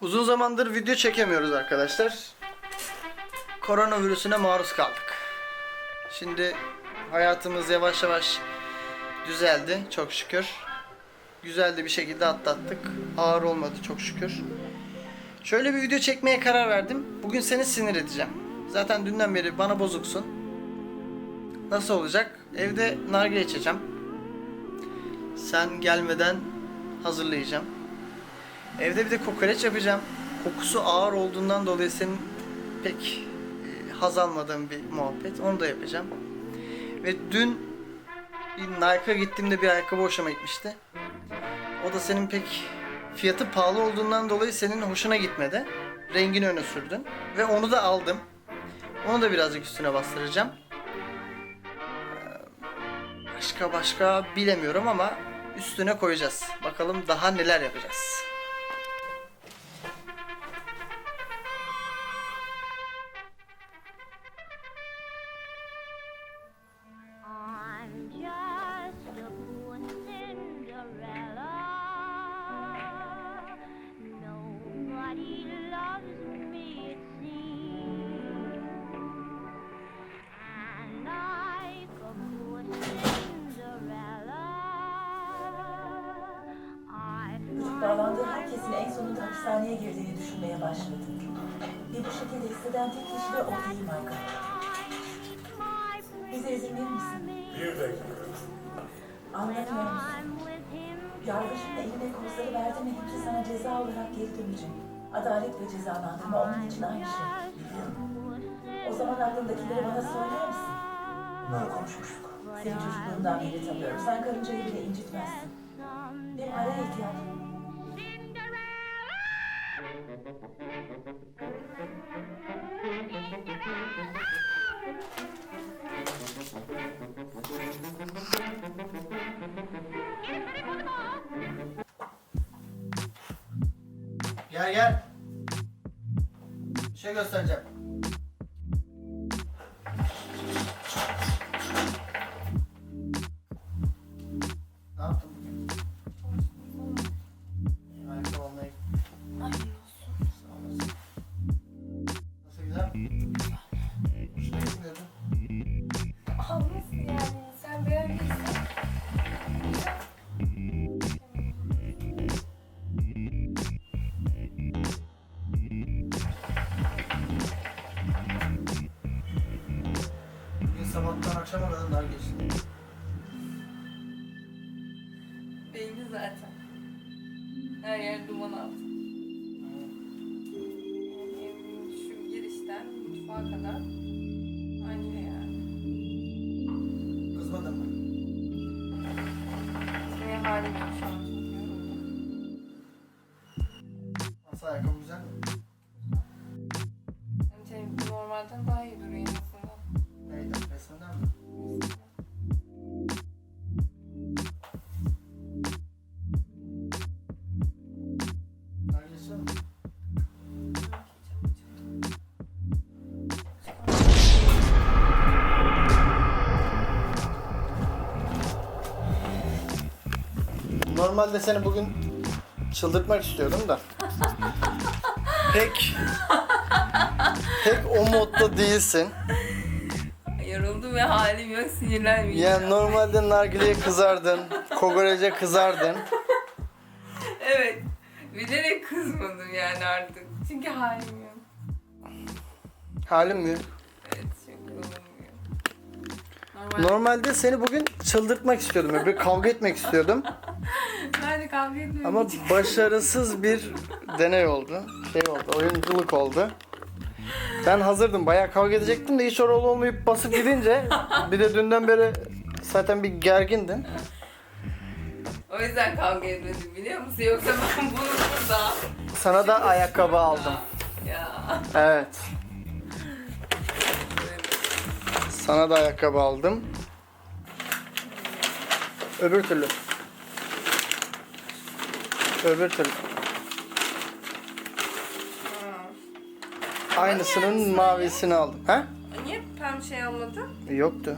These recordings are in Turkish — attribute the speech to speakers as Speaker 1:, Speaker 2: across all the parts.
Speaker 1: Uzun zamandır video çekemiyoruz arkadaşlar. Koronavirüsüne maruz kaldık. Şimdi hayatımız yavaş yavaş düzeldi çok şükür. Güzel de bir şekilde atlattık. Ağır olmadı çok şükür. Şöyle bir video çekmeye karar verdim. Bugün seni sinir edeceğim. Zaten dünden beri bana bozuksun. Nasıl olacak? Evde nargile içeceğim. Sen gelmeden hazırlayacağım. Evde bir de kokoreç yapacağım. Kokusu ağır olduğundan dolayı senin pek e, haz almadığın bir muhabbet. Onu da yapacağım. Ve dün Nike'a gittiğimde bir ayakkabı hoşuma gitmişti. O da senin pek fiyatı pahalı olduğundan dolayı senin hoşuna gitmedi. Rengini öne sürdün. Ve onu da aldım. Onu da birazcık üstüne bastıracağım. Ee, Başka başka bilemiyorum ama üstüne koyacağız. Bakalım daha neler yapacağız.
Speaker 2: Herkesin en sonunda hapishaneye girdiğini düşünmeye başladı. Ve bu şekilde hisseden tek kişi de o değil Michael. Bize izin verir misin?
Speaker 3: Bir dakika.
Speaker 2: Anlamıyor musun? Yargıçın eline kozları verdi mi hepsi sana ceza olarak geri dönecek. Adalet ve cezalandırma onun için aynı şey.
Speaker 3: Biliyorum.
Speaker 2: O zaman aklındakileri bana söyler misin?
Speaker 3: Bunları konuşmuştuk.
Speaker 2: Seni çocukluğundan beri tanıyorum. Sen karıncayı bile incitmezsin. Benim araya ihtiyacım.
Speaker 1: Gel gel. Bir şey göstereceğim. Akşama kadar dar geçti.
Speaker 4: Belli zaten. Her yer duman altı. Evin şu girişten mutfağa kadar aynı yani.
Speaker 1: Kızmadın mı?
Speaker 4: Ve halim yok şu an.
Speaker 1: Nasıl ayakkabı güzel mi?
Speaker 4: Şey, normalden daha iyi duruyor
Speaker 1: Normalde seni bugün çıldırtmak istiyordum da. Pek pek o modda değilsin.
Speaker 4: Yoruldum ve halim yok sinirlenmeyeceğim.
Speaker 1: Yani normalde nargileye kızardın, kokorece kızardın.
Speaker 4: Evet. Bilerek kızmadım yani artık. Çünkü halim yok.
Speaker 1: Halim mi?
Speaker 4: Evet çünkü olmuyor. Normal.
Speaker 1: Normalde seni bugün çıldırtmak istiyordum. Bir kavga etmek istiyordum.
Speaker 4: Kavga etmiyorum.
Speaker 1: Ama başarısız bir deney oldu. Şey oldu, oyunculuk oldu. Ben hazırdım. Bayağı kavga edecektim de hiç oralı olmayıp basıp gidince bir de dünden beri zaten bir gergindin.
Speaker 4: O yüzden kavga etmedim biliyor musun? Yoksa ben bunu burada.
Speaker 1: Sana da ayakkabı aldım.
Speaker 4: Ya.
Speaker 1: Evet. Sana da ayakkabı aldım. Öbür türlü. Öbür türlü. Aynısının mavisini aldım. Ha?
Speaker 4: Niye pembe şey almadın?
Speaker 1: Yoktu.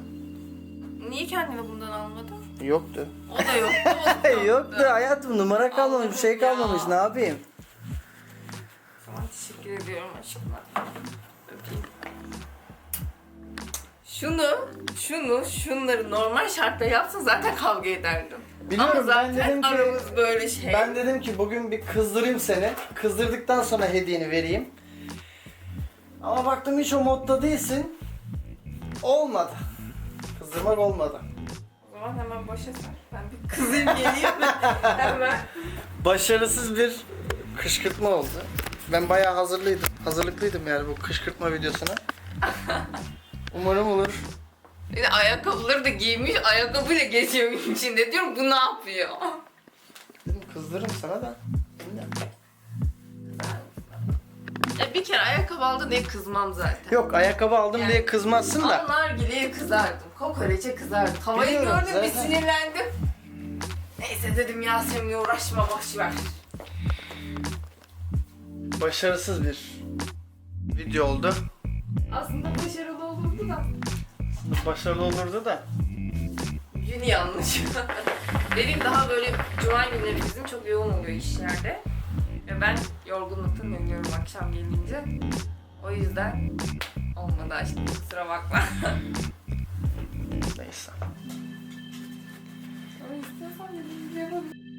Speaker 4: Niye kendine bundan almadın?
Speaker 1: Yoktu.
Speaker 4: O da yoktu. O da
Speaker 1: Yoktu hayatım numara kalmamış bir şey kalmamış ne yapayım?
Speaker 4: Teşekkür ediyorum aşkına. Öpeyim. Şunu, şunu, şunları normal şartta yapsın zaten kavga ederdim.
Speaker 1: Biliyorum,
Speaker 4: Ama
Speaker 1: ben
Speaker 4: zaten
Speaker 1: dedim ki-
Speaker 4: aramız böyle şey.
Speaker 1: Ben dedim ki bugün bir kızdırayım seni. Kızdırdıktan sonra hediyeni vereyim. Ama baktım hiç o modda değilsin. Olmadı. Kızdırmak olmadı.
Speaker 4: O zaman hemen boşa sar. Ben bir kızayım geleyim de hemen.
Speaker 1: Başarısız bir kışkırtma oldu. Ben bayağı hazırlıydım. Hazırlıklıydım yani bu kışkırtma videosuna. Umarım olur.
Speaker 4: Bir de ayakkabıları da giymiş, ayakkabıyla geziyor içinde. Diyorum bu ne yapıyor?
Speaker 1: Dedim kızdırırım sana da.
Speaker 4: Ya bir kere ayakkabı aldı diye kızmam zaten.
Speaker 1: Yok ayakkabı aldım
Speaker 4: Yani-
Speaker 1: diye kızmazsın da.
Speaker 4: Anlar gileye kızardım. Kokoreçe kızardım. Havayı
Speaker 1: Biliyorum,
Speaker 4: gördüm bir
Speaker 1: zaten.
Speaker 4: sinirlendim. Neyse dedim Yasemin'le uğraşma boş ver.
Speaker 1: Başarısız bir video oldu.
Speaker 4: Aslında başarılı olurdu da.
Speaker 1: Başarılı olurdu da.
Speaker 4: Gün yanlış. Dediğim daha böyle cuma günleri bizim çok yoğun oluyor işlerde. Ve ben yorgunluktan ölüyorum akşam gelince. O yüzden olmadı aşkım kusura bakma.
Speaker 1: Neyse.
Speaker 4: Ama istiyorsan dediğim gibi yapabilirim.